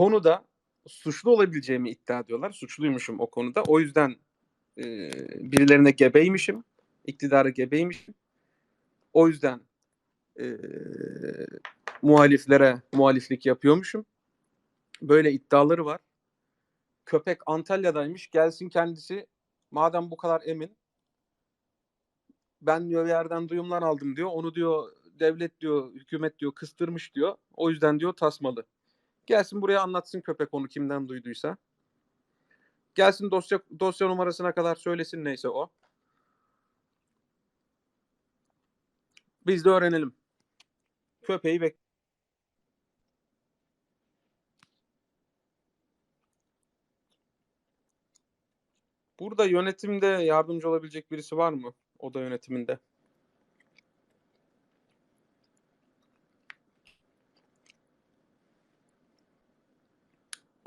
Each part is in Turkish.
konuda suçlu olabileceğimi iddia ediyorlar. Suçluymuşum o konuda. O yüzden e, birilerine gebeymişim. iktidara gebeymişim. O yüzden e, muhaliflere muhaliflik yapıyormuşum. Böyle iddiaları var. Köpek Antalya'daymış. Gelsin kendisi madem bu kadar emin ben diyor yerden duyumlar aldım diyor. Onu diyor devlet diyor, hükümet diyor kıstırmış diyor. O yüzden diyor tasmalı. Gelsin buraya anlatsın köpek onu kimden duyduysa. Gelsin dosya dosya numarasına kadar söylesin neyse o. Biz de öğrenelim. Köpeği bek. Burada yönetimde yardımcı olabilecek birisi var mı? Oda yönetiminde.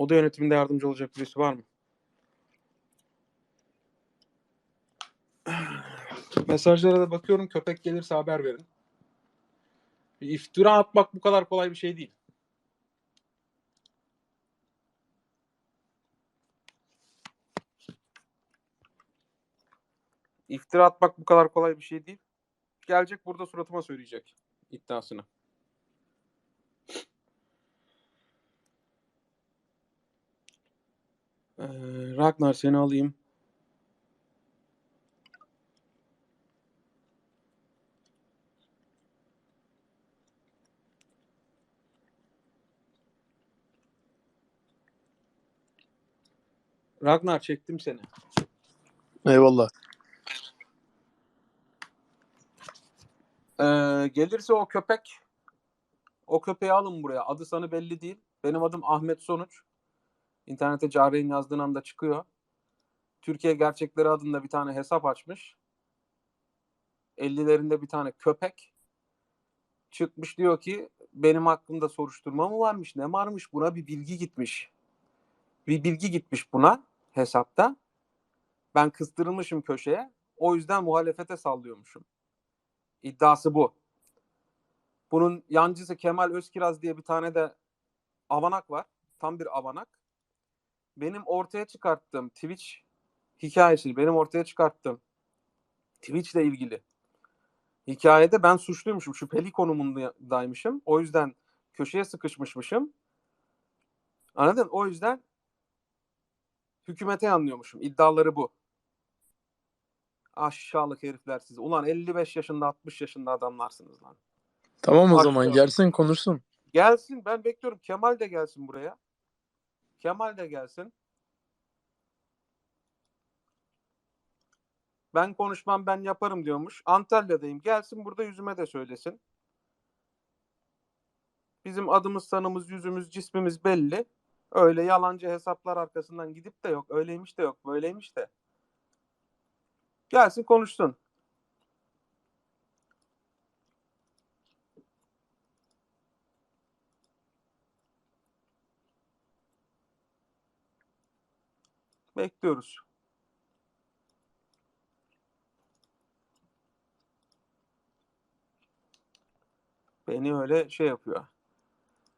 Oda yönetiminde yardımcı olacak birisi var mı? Mesajlara da bakıyorum. Köpek gelirse haber verin. İftira atmak bu kadar kolay bir şey değil. İftira atmak bu kadar kolay bir şey değil. Gelecek burada suratıma söyleyecek iddiasını. Ee, Ragnar seni alayım. Ragnar çektim seni. Eyvallah. Ee, gelirse o köpek o köpeği alın buraya. Adı sanı belli değil. Benim adım Ahmet Sonuç. İnternete Cahre'nin yazdığın anda çıkıyor. Türkiye Gerçekleri adında bir tane hesap açmış. 50'lerinde bir tane köpek çıkmış diyor ki benim hakkımda soruşturma mı varmış ne varmış buna bir bilgi gitmiş. Bir bilgi gitmiş buna hesapta. Ben kıstırılmışım köşeye. O yüzden muhalefete sallıyormuşum. İddiası bu. Bunun yancısı Kemal Özkiraz diye bir tane de avanak var. Tam bir avanak. Benim ortaya çıkarttığım Twitch hikayesi, benim ortaya çıkarttığım Twitch ile ilgili hikayede ben suçluymuşum. Şüpheli konumundaymışım. O yüzden köşeye sıkışmışmışım. Anladın? O yüzden hükümete yanlıyormuşum. İddiaları bu. Aşağılık herifler siz. Ulan 55 yaşında 60 yaşında adamlarsınız lan. Tamam o Bak zaman gelsin konuşsun. Gelsin ben bekliyorum. Kemal de gelsin buraya. Kemal de gelsin. Ben konuşmam ben yaparım diyormuş. Antalya'dayım. Gelsin burada yüzüme de söylesin. Bizim adımız, sanımız, yüzümüz, cismimiz belli. Öyle yalancı hesaplar arkasından gidip de yok. Öyleymiş de yok. Böyleymiş de. Gelsin konuşsun. Bekliyoruz. Beni öyle şey yapıyor.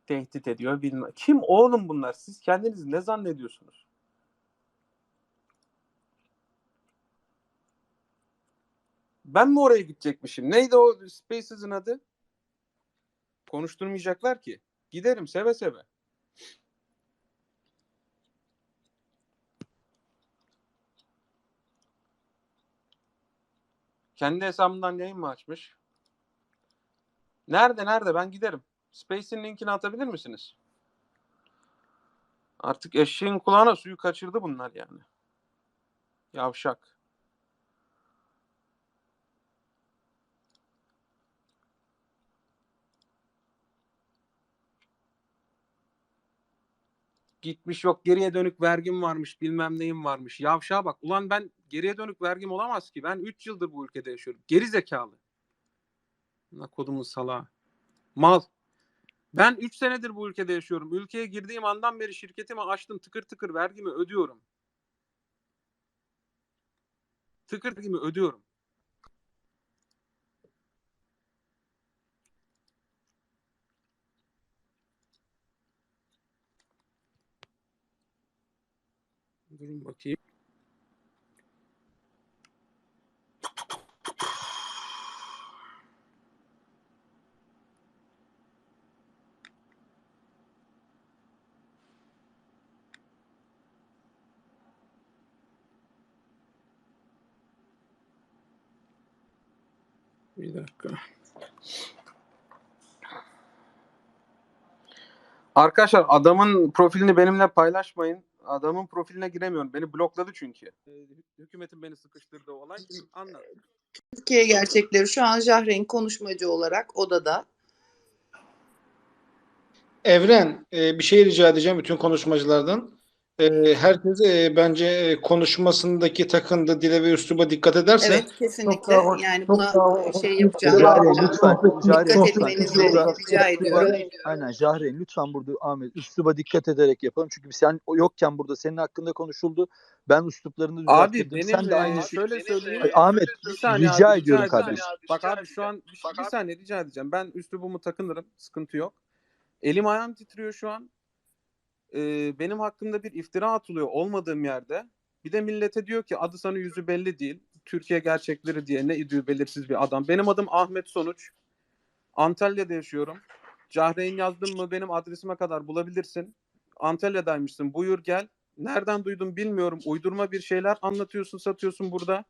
Tehdit ediyor. Bilmem. Kim oğlum bunlar? Siz kendinizi ne zannediyorsunuz? Ben mi oraya gidecekmişim? Neydi o Spaces'in adı? Konuşturmayacaklar ki. Giderim seve seve. Kendi hesabından yayın mı açmış? Nerede nerede ben giderim. Space'in linkini atabilir misiniz? Artık eşeğin kulağına suyu kaçırdı bunlar yani. Yavşak. Gitmiş yok geriye dönük vergim varmış bilmem neyim varmış. Yavşağa bak. Ulan ben geriye dönük vergim olamaz ki. Ben 3 yıldır bu ülkede yaşıyorum. Geri zekalı. Ne kodumun salağı. Mal. Ben 3 senedir bu ülkede yaşıyorum. Ülkeye girdiğim andan beri şirketimi açtım. Tıkır tıkır vergimi ödüyorum. Tıkır vergimi ödüyorum. Durun bakayım. Bir dakika. Arkadaşlar adamın profilini benimle paylaşmayın. Adamın profiline giremiyorum. Beni blokladı çünkü. Ee, Hükümetin beni sıkıştırdığı olay. Anlat. Türkiye gerçekleri şu an Jahreyn konuşmacı olarak odada. Evren, e, bir şey rica edeceğim bütün konuşmacılardan. E, herkes e, bence e, konuşmasındaki takındı dile ve üsluba dikkat ederse Evet kesinlikle daha yani buna daha şey yapacağım. Yapacağım. lütfen. Jahreyn Dikkat lütfen. etmenizi rica ediyorum. Aynen Jahreyn lütfen burada Ahmet üsluba dikkat ederek yapalım. Çünkü sen yokken burada senin hakkında konuşuldu. Ben üsluplarını Abi düzelttirdim. benim sen de aynı şey. şöyle söyleyeyim. Ay, Ahmet Bir saniye rica abi, ediyorum kardeşim. Bak abi şu an bir, bir saniye rica edeceğim. Ben üslubumu takınırım. Sıkıntı yok. Elim ayağım titriyor şu an. Ee, benim hakkımda bir iftira atılıyor olmadığım yerde. Bir de millete diyor ki adı sana yüzü belli değil. Türkiye gerçekleri diye ne idüğü belirsiz bir adam. Benim adım Ahmet Sonuç. Antalya'da yaşıyorum. Cahreyn yazdım mı benim adresime kadar bulabilirsin. Antalya'daymışsın. Buyur gel. Nereden duydum bilmiyorum. Uydurma bir şeyler anlatıyorsun, satıyorsun burada.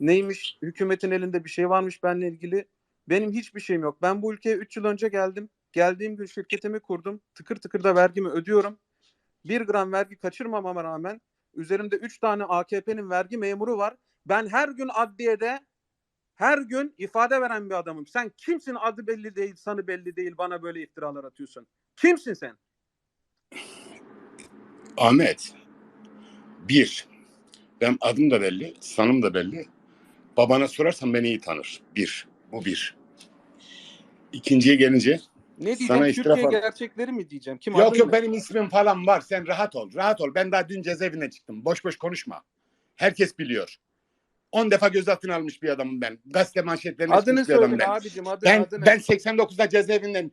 Neymiş? Hükümetin elinde bir şey varmış benimle ilgili. Benim hiçbir şeyim yok. Ben bu ülkeye 3 yıl önce geldim. Geldiğim gün şirketimi kurdum. Tıkır tıkır da vergimi ödüyorum. Bir gram vergi kaçırmamama rağmen üzerimde 3 tane AKP'nin vergi memuru var. Ben her gün adliyede her gün ifade veren bir adamım. Sen kimsin adı belli değil, sanı belli değil bana böyle iftiralar atıyorsun. Kimsin sen? Ahmet. Bir. Ben adım da belli, sanım da belli. Babana sorarsan beni iyi tanır. Bir. Bu bir. İkinciye gelince Ne diyeceğim? Sana Türkiye falan- gerçekleri mi diyeceğim? Kim yok yok ne? benim ismim falan var. Sen rahat ol. Rahat ol. Ben daha dün cezaevine çıktım. Boş boş konuşma. Herkes biliyor. 10 defa gözaltına almış bir adamım ben. Gazete manşetlerine Adını çıkmış bir adamım söyle ben. abicim adı, Ben, adını. ben 89'da cezaevinden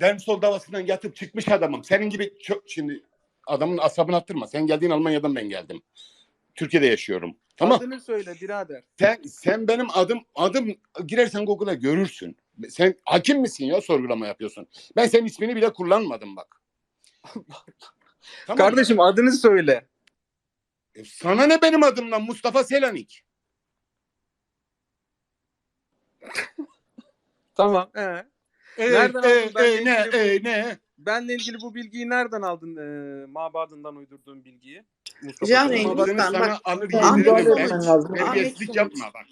Dermsol davasından yatıp çıkmış adamım. Senin gibi çok şimdi adamın asabını attırma. Sen geldiğin Almanya'dan ben geldim. Türkiye'de yaşıyorum. Tamam. Adını söyle birader. Sen, sen benim adım adım girersen Google'a görürsün. Sen hakim misin ya sorgulama yapıyorsun. Ben senin ismini bile kullanmadım bak. Tamam. Kardeşim adını söyle. E, Sana ne benim adımdan Mustafa Selanik. Tamam. Ee, E, Nereden e, aldın? E, ne ilgili e, ne? benle ilgili bu bilgiyi nereden aldın? E, mabadından uydurduğun bilgiyi. Mustafa ben lütfen sana bak. alır yediririm ben. Terbiyesizlik yapma bak.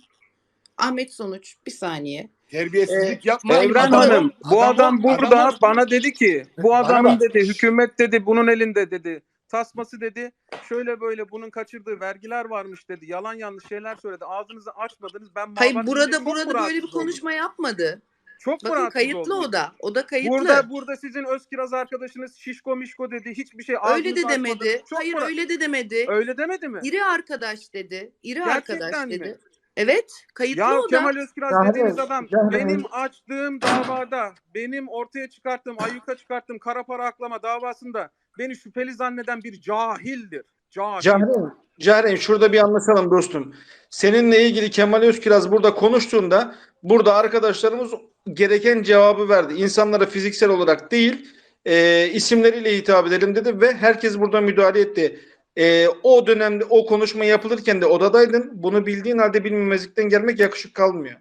Ahmet Sonuç bir saniye. Terbiyesizlik yapma. Evren Hanım bu adamı- adam burada adamı- bana dedi ki bu adamın dedi hükümet dedi bunun elinde dedi tasması dedi şöyle böyle bunun kaçırdığı vergiler varmış dedi yalan yanlış şeyler söyledi ağzınızı açmadınız ben Hayır burada burada böyle bir rahatsız oldum. konuşma yapmadı. çok Bakın kayıtlı oldum. o da. O da kayıtlı. Burada burada sizin Özkiraz arkadaşınız şişko mişko dedi hiçbir şey öyle de demedi. Çok Hayır mu- öyle de demedi. öyle demedi mi? İri arkadaş dedi. İri Gerçekten arkadaş mi? dedi. Evet, kayıtlı Ya o da. Kemal Özkiraz Yani- dediğiniz adam yani- benim açtığım davada, benim ortaya çıkarttığım, ayyuka çıkarttığım kara para aklama davasında beni şüpheli zanneden bir cahildir. Cahil. Cahreyn, Cahreyn şurada bir anlaşalım dostum. Seninle ilgili Kemal Özkiraz burada konuştuğunda burada arkadaşlarımız gereken cevabı verdi. İnsanlara fiziksel olarak değil e, isimleriyle hitap edelim dedi ve herkes burada müdahale etti. E, o dönemde o konuşma yapılırken de odadaydın. Bunu bildiğin halde bilmemezlikten gelmek yakışık kalmıyor.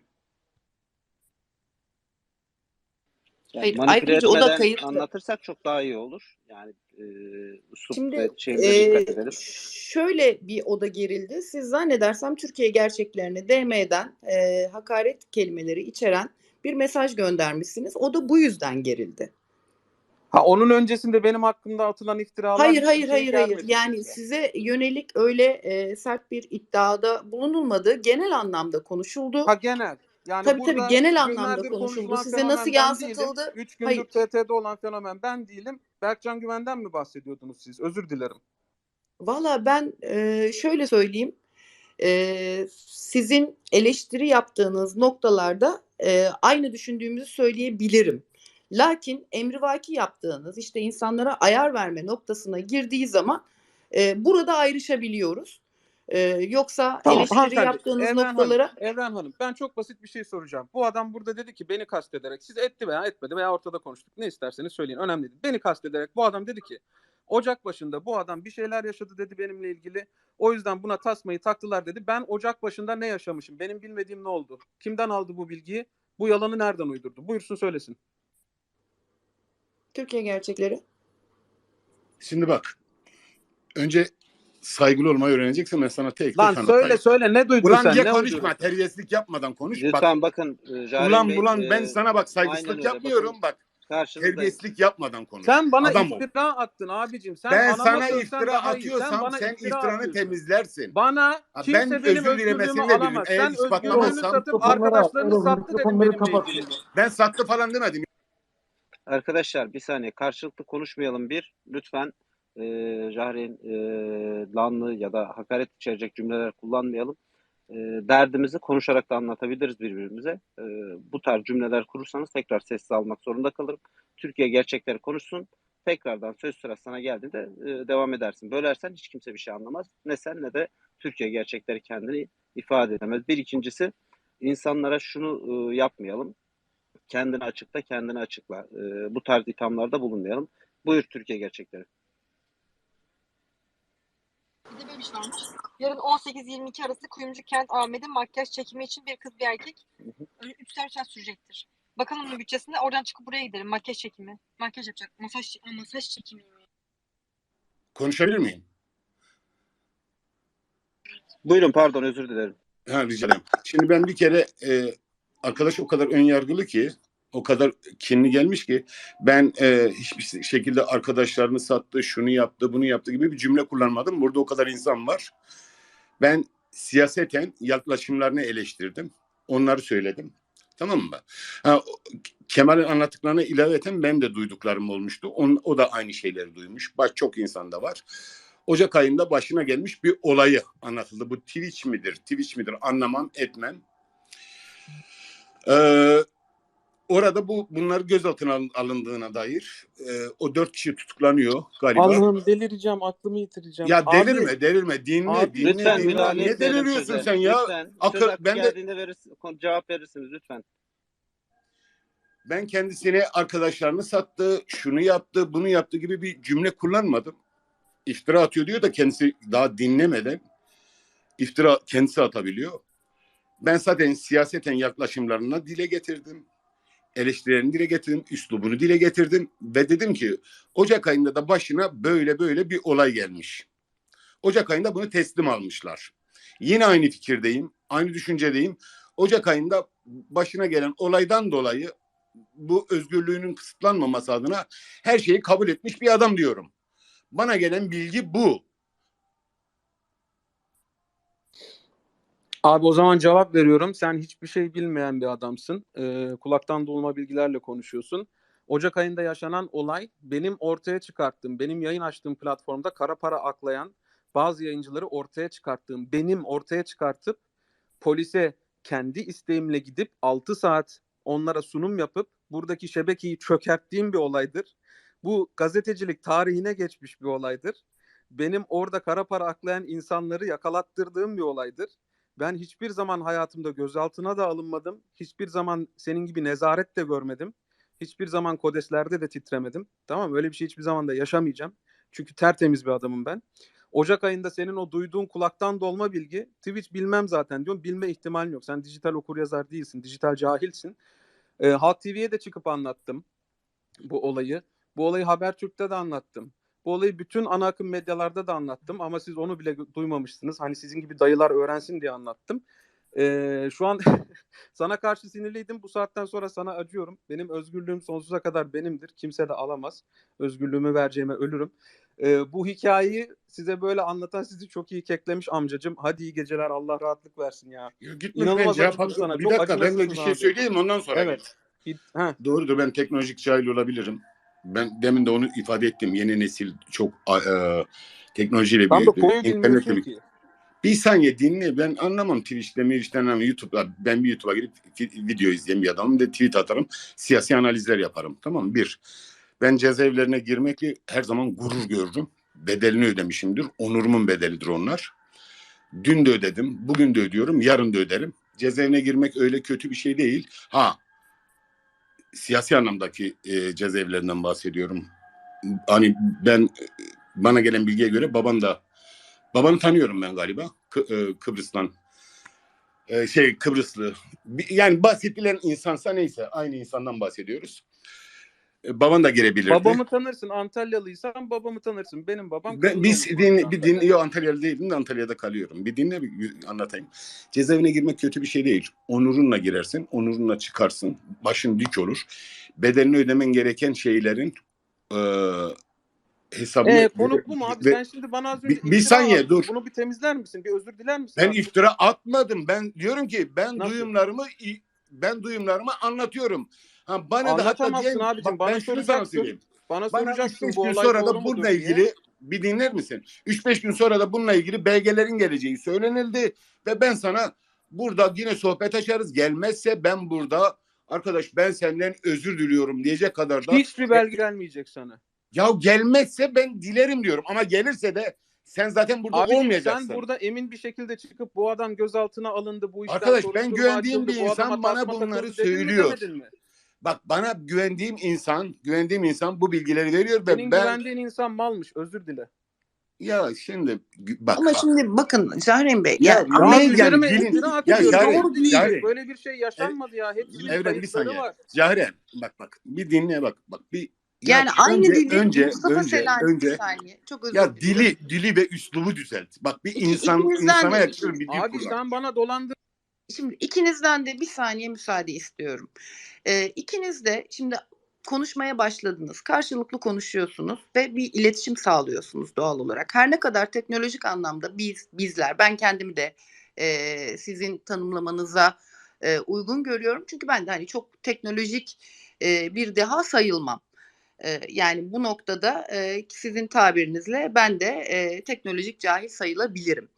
Yani Hayır, manipüle ayrıca o da kayıtlı. anlatırsak çok daha iyi olur. Yani e, üslup Şimdi ve şeylere e, dikkat edelim. şöyle bir oda gerildi. Siz zannedersem Türkiye gerçeklerini DM'den e, hakaret kelimeleri içeren bir mesaj göndermişsiniz. O da bu yüzden gerildi. Ha onun öncesinde benim hakkımda atılan iftiralar Hayır hayır şey hayır hayır. gelmedi Yani size. size yönelik öyle e, sert bir iddiada bulunulmadı. Genel anlamda konuşuldu. Ha genel. Yani Tabii, tabii, genel anlamda konuşuldu. Size nasıl yansıtıldı? Üç gündür Hayır. TT'de olan fenomen ben değilim. Berkcan Güven'den mi bahsediyordunuz siz? Özür dilerim. Valla ben e, şöyle söyleyeyim. E, sizin eleştiri yaptığınız noktalarda e, aynı düşündüğümüzü söyleyebilirim. Lakin emrivaki yaptığınız işte insanlara ayar verme noktasına girdiği zaman E, burada ayrışabiliyoruz. E, yoksa Tamam, eleştiri yaptığınız Evren noktalara Hanım, Evren Hanım ben çok basit bir şey soracağım. Bu adam burada dedi ki beni kastederek siz etti veya etmedi veya ortada konuştuk ne isterseniz söyleyin önemli değil. Beni kastederek bu adam dedi ki Ocak başında bu adam bir şeyler yaşadı dedi benimle ilgili. O yüzden buna tasmayı taktılar dedi. Ben Ocak başında ne yaşamışım? Benim bilmediğim ne oldu? Kimden aldı bu bilgiyi? Bu yalanı nereden uydurdu? Buyursun söylesin. Türkiye gerçekleri. Şimdi bak. Önce saygılı olmayı öğreneceksin ben sana tek tek Lan anlatayım. söyle söyle ne duydun Ulan sen? Ne konuşma. uydurdun? Terbiyesizlik yapmadan konuş. Bak, Lütfen bakın e, Jaren ulan Bey, bulan e, ben sana bak saygısızlık yapmıyorum bakın. bak. karşınızda Terbiyesizlik yapmadan konuş. Sen bana Adam ol. iftira attın abicim. Sen ben sana iftira atıyorsam bana sen iftira iftiranı atıyorsun. temizlersin. Bana Ha, kimse ben benim özür dilemesini de bilirim. Eğer Sen özgürlüğünü ispatlamazsam- arkadaşlarını sattı dedim benimle ilgili. Ben sattı falan demedim. Arkadaşlar bir saniye karşılıklı konuşmayalım bir. Lütfen e, Jahre'nin e, lanlı ya da hakaret içerecek cümleler kullanmayalım. E, derdimizi konuşarak da anlatabiliriz birbirimize. E, bu tarz cümleler kurursanız tekrar sessiz almak zorunda kalırım. Türkiye gerçekleri konuşsun. Tekrardan söz sırası sana geldiğinde e, devam edersin. Bölersen hiç kimse bir şey anlamaz. Ne sen ne de Türkiye gerçekleri kendini ifade edemez. Bir ikincisi insanlara şunu e, yapmayalım kendini açıkla, kendini açıkla. Ee, bu tarz ithamlarda bulunmayalım. Buyur Türkiye gerçekleri. Bir de böyle bir şey varmış. Yarın 18-22 arası Kuyumcu Kent AVM'de makyaj çekimi için bir kız bir erkek 3'er saat sürecektir. Bakalım bunun bütçesinde oradan çıkıp buraya gidelim. Makyaj çekimi. Makyaj yapacak. Masaj, Aa, masaj çekimi. Konuşabilir miyim? Buyurun pardon özür dilerim. Ha, rica ederim. Şimdi ben bir kere e, arkadaş o kadar ön yargılı ki o kadar kinli gelmiş ki ben e, hiçbir şekilde arkadaşlarını sattı, şunu yaptı, bunu yaptı gibi bir cümle kullanmadım. Burada o kadar insan var. Ben siyaseten yaklaşımlarını eleştirdim. Onları söyledim. Tamam mı? Ha, Kemal'in anlattıklarına ilaveten ben de duyduklarım olmuştu. On, o da aynı şeyleri duymuş. Baş çok insan da var. Ocak ayında başına gelmiş bir olayı anlatıldı. Bu Twitch midir, Twitch midir anlamam, etmem. Ee, orada bu bunlar gözaltına alın- alındığına dair e, o dört kişi tutuklanıyor galiba. Allah'ım delireceğim, aklımı yitireceğim. ya Abi, delirme, delirme, dinle, Abi, dinle, Lütfen dinle. müdahale etmeyelim deliriyorsun söze. sen ya? Lütfen. Akıl- ben de- verirsin, cevap verirsiniz lütfen. Ben kendisine arkadaşlarını sattı, şunu yaptı, bunu yaptı gibi bir cümle kullanmadım. İftira atıyor diyor da kendisi daha dinlemeden iftira kendisi atabiliyor. Ben zaten siyaseten yaklaşımlarına dile getirdim. Eleştirilerini dile getirdim, üslubunu dile getirdim ve dedim ki Ocak ayında da başına böyle böyle bir olay gelmiş. Ocak ayında bunu teslim almışlar. Yine aynı fikirdeyim, aynı düşüncedeyim. Ocak ayında başına gelen olaydan dolayı bu özgürlüğünün kısıtlanmaması adına her şeyi kabul etmiş bir adam diyorum. Bana gelen bilgi bu. Abi o zaman cevap veriyorum. Sen hiçbir şey bilmeyen bir adamsın. Ee, kulaktan dolma bilgilerle konuşuyorsun. Ocak ayında yaşanan olay benim ortaya çıkarttığım, benim yayın açtığım platformda kara para aklayan bazı yayıncıları ortaya çıkarttığım, benim ortaya çıkartıp polise kendi isteğimle gidip 6 saat onlara sunum yapıp buradaki şebekeyi çökerttiğim bir olaydır. Bu gazetecilik tarihine geçmiş bir olaydır. Benim orada kara para aklayan insanları yakalattırdığım bir olaydır. Ben hiçbir zaman hayatımda gözaltına da alınmadım. Hiçbir zaman senin gibi nezaret de görmedim. Hiçbir zaman kodeslerde de titremedim. Tamam? Öyle bir şey hiçbir zaman da yaşamayacağım. Çünkü tertemiz bir adamım ben. Ocak ayında senin o duyduğun kulaktan dolma bilgi Twitch bilmem zaten diyorum. Bilme ihtimalin yok. Sen dijital okuryazar değilsin. Dijital cahilsin. Ee, Halk TV'ye de çıkıp anlattım bu olayı. Bu olayı Habertürk'te de anlattım. Bu olayı bütün ana akım medyalarda da anlattım ama siz onu bile duymamışsınız. Hani sizin gibi dayılar öğrensin diye anlattım. Ee, şu an sana karşı sinirliydim. Bu saatten sonra sana acıyorum. Benim özgürlüğüm sonsuza kadar benimdir. Kimse de alamaz. Özgürlüğümü vereceğime ölürüm. Ee, bu hikayeyi size böyle anlatan sizi çok iyi keklemiş amcacım. Hadi iyi geceler. Allah rahatlık versin ya. Ya Gitme İnanılmaz ben cevap sana. Bir Çok dakika ben de bir şey abi. söyleyeyim ondan sonra. Evet. Git-. Doğrudur ben teknolojik cahil olabilirim. Ben demin de onu ifade ettim. Yeni nesil çok e, teknolojiyle Tam da büyüdü. konuyu İnternetle ki. Bir saniye dinle. Ben anlamam Twitch'te, Twitch'ten anlamam. YouTube'da. Ben bir YouTube'a girip video izleyen bir adamım. De tweet atarım. Siyasi analizler yaparım. Tamam mı? Bir. Ben cezaevlerine girmekle her zaman gurur gördüm. bedelini ödemişimdir. Onurumun bedelidir onlar. Dün de ödedim, bugün de ödüyorum, yarın da öderim. Cezaevine girmek öyle kötü bir şey değil. Ha, siyasi anlamdaki e, cezaevlerinden bahsediyorum. Hani ben bana gelen bilgiye göre babam da babanı tanıyorum ben galiba Kı- e, Kıbrıs'tan E, şey Kıbrıslı yani bahsedilen insansa neyse aynı insandan bahsediyoruz. E, baban da girebilirdi. Babamı tanırsın. Antalyalıysan babamı tanırsın. Benim babam Ben, bir Kırmızı din, bir din, yok Antalyalı değilim de Antalya'da kalıyorum. Bir dinle bir anlatayım. Cezaevine girmek kötü bir şey değil. Onurunla girersin, onurunla çıkarsın. Başın dik olur. Bedelini ödemen gereken şeylerin e, hesabını... Ee, konu bu mu abi? Ve- Sen şimdi bana az önce Bir- bir saniye, attın. dur. Bunu bir temizler misin? Bir özür diler misin? Ben abi? iftira atmadım. Ben diyorum ki ben Nasıl? duyumlarımı ben duyumlarımı anlatıyorum. Ha, bana da hatta diyen, abicim, bak, bana ben şunu sana söyleyeyim. Bana Bana soracaksın 3-5 bu olay sonra da bununla diye. ilgili bir dinler misin? 3-5 gün sonra da bununla ilgili belgelerin geleceği söylenildi ve ben sana burada yine sohbet açarız. Gelmezse ben burada arkadaş ben senden özür diliyorum diyecek kadar da Hiçbir belge gelmeyecek sana. ya gelmezse ben dilerim diyorum ama gelirse de sen zaten burada Abi olmayacaksın. sen burada emin bir şekilde çıkıp bu adam gözaltına alındı bu işten Arkadaş, ben güvendiğim açıldı, bir insan bana bunları mi, söylüyor. mi? Bak bana güvendiğim insan, güvendiğim insan bu bilgileri veriyor ve Senin ben güvendiğin insan malmış. Özür dile. ya şimdi bak Ama şimdi bakın Cahreyn Bey Ya, yani ya, yani dilin- ya. Yaren, Doğru. Böyle bir şey yaşanmadı ya. Hepsinin Evren bir saniye. var. Cahren bak bak bir dinle bak bak bir ya yani aynı önce, dili önce Mustafa önce Selanik önce saniye. Çok özür ya dili dili ve üslubu düzelt. Bak bir İki- insan ikinizden insana de- yakışır bir dil Abi kullan. sen bana dolandır. Şimdi ikinizden de bir saniye müsaade istiyorum. Ee, ikiniz de şimdi konuşmaya başladınız. Karşılıklı konuşuyorsunuz ve bir iletişim sağlıyorsunuz doğal olarak. Her ne kadar teknolojik anlamda biz, bizler, ben kendimi de e, sizin tanımlamanıza e, uygun görüyorum. Çünkü ben de hani çok teknolojik e, bir deha sayılmam. E, yani bu noktada e, sizin tabirinizle ben de e, teknolojik cahil sayılabilirim.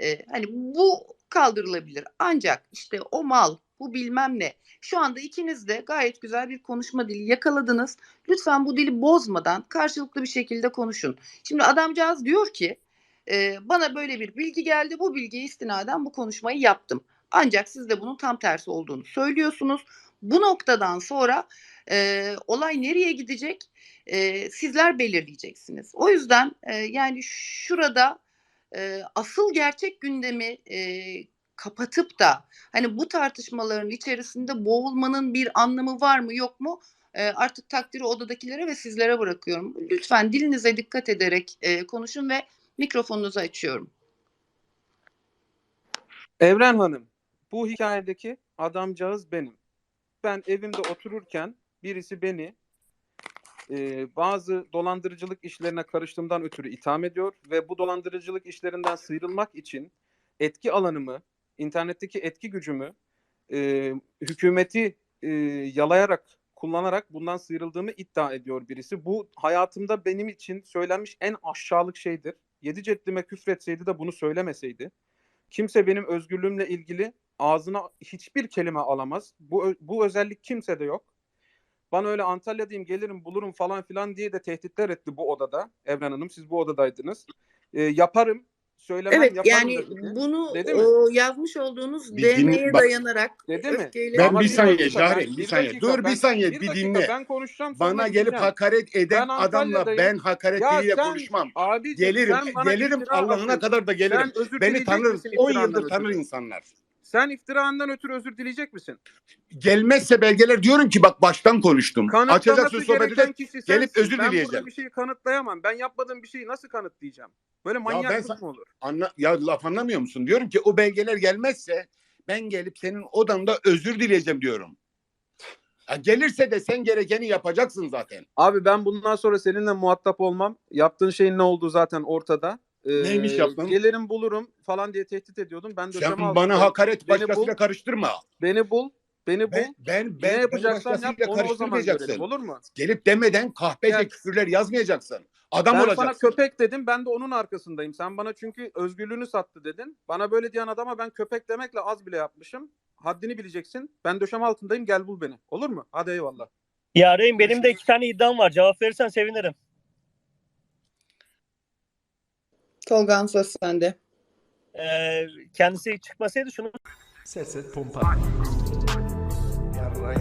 E, hani bu kaldırılabilir. Ancak işte o mal, bu bilmem ne. Şu anda ikiniz de gayet güzel bir konuşma dili yakaladınız. Lütfen bu dili bozmadan karşılıklı bir şekilde konuşun. Şimdi adamcağız diyor ki e, bana böyle bir bilgi geldi. Bu bilgiye istinaden bu konuşmayı yaptım. Ancak siz de bunun tam tersi olduğunu söylüyorsunuz. Bu noktadan sonra e, olay nereye gidecek e, sizler belirleyeceksiniz. O yüzden e, yani şurada e, asıl gerçek gündemi e, kapatıp da hani bu tartışmaların içerisinde boğulmanın bir anlamı var mı yok mu? E, artık takdiri odadakilere ve sizlere bırakıyorum. Lütfen dilinize dikkat ederek e, konuşun ve mikrofonunuzu açıyorum. Evren Hanım, bu hikayedeki adamcağız benim. Ben evimde otururken birisi beni e, bazı dolandırıcılık işlerine karıştığımdan ötürü itham ediyor ve bu dolandırıcılık işlerinden sıyrılmak için etki alanımı, internetteki etki gücümü e, hükümeti e, yalayarak, kullanarak bundan sıyrıldığımı iddia ediyor birisi. Bu hayatımda benim için söylenmiş en aşağılık şeydir. Yedi ceddime küfretseydi de bunu söylemeseydi. Kimse benim özgürlüğümle ilgili ağzına hiçbir kelime alamaz. Bu bu özellik kimsede yok. Bana öyle Antalya'dayım gelirim bulurum falan filan diye de tehditler etti bu odada. Evren Hanım siz bu odadaydınız. Ee, yaparım, söylemem Evet yaparım yani dedi. bunu Dedi o, yazmış olduğunuz Bir bak- dayanarak Dedi mi? Ben Ama bir saniye Cahreyn, bir saniye. Dur, bir ben- saniye, bir dakika, dinle. Ben konuşacağım Bana gelip gideceğim. hakaret eden Ben adamla ben hakaret Ya diliyle sen- konuşmam. Abiciğim, Gelirim, gelirim Allah'ına kadar da gelirim. Beni tanır, misin 10 iftirandan yıldır tanır insanlar. Sen iftirandan ötürü özür dileyecek misin? Gelmezse belgeler diyorum ki bak baştan konuştum. Açacaksın sohbeti de gelip özür Ben dileyeceğim. burada bir şeyi kanıtlayamam. Ben yapmadığım bir şeyi nasıl kanıtlayacağım? Böyle ben manyaklık sa- mı olur? Anla, ya laf anlamıyor musun? Diyorum ki o belgeler gelmezse ben gelip senin odanda özür dileyeceğim diyorum. Ya gelirse de sen gerekeni yapacaksın zaten. Abi ben bundan sonra seninle muhatap olmam. Yaptığın şeyin ne olduğu zaten ortada. Neymiş yaptın? Gelirim bulurum falan diye tehdit ediyordum. Ben de Sen bana aldım. hakaret Beni başkasıyla bul. karıştırma. Beni bul. Beni bul. Ben ben ne ben yapacaksan yap onu o zaman görelim olur mu? Gelip demeden kahpece Gel. küfürler yazmayacaksın. Adam ben olacaksın. sana köpek dedim ben de onun arkasındayım. Sen bana çünkü özgürlüğünü sattı dedin. Bana böyle diyen adama ben köpek demekle az bile yapmışım. Haddini bileceksin. Ben döşem altındayım gel bul beni. Olur mu? Hadi eyvallah. Ya, Yarın benim de iki tane iddiam var. Cevap verirsen sevinirim. Tolga'nın söz sende. Ee, kendisi çıkmasaydı şunu Set set pompa. Yarrağı